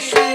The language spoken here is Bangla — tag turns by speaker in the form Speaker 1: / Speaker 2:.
Speaker 1: কৃষ্ণ।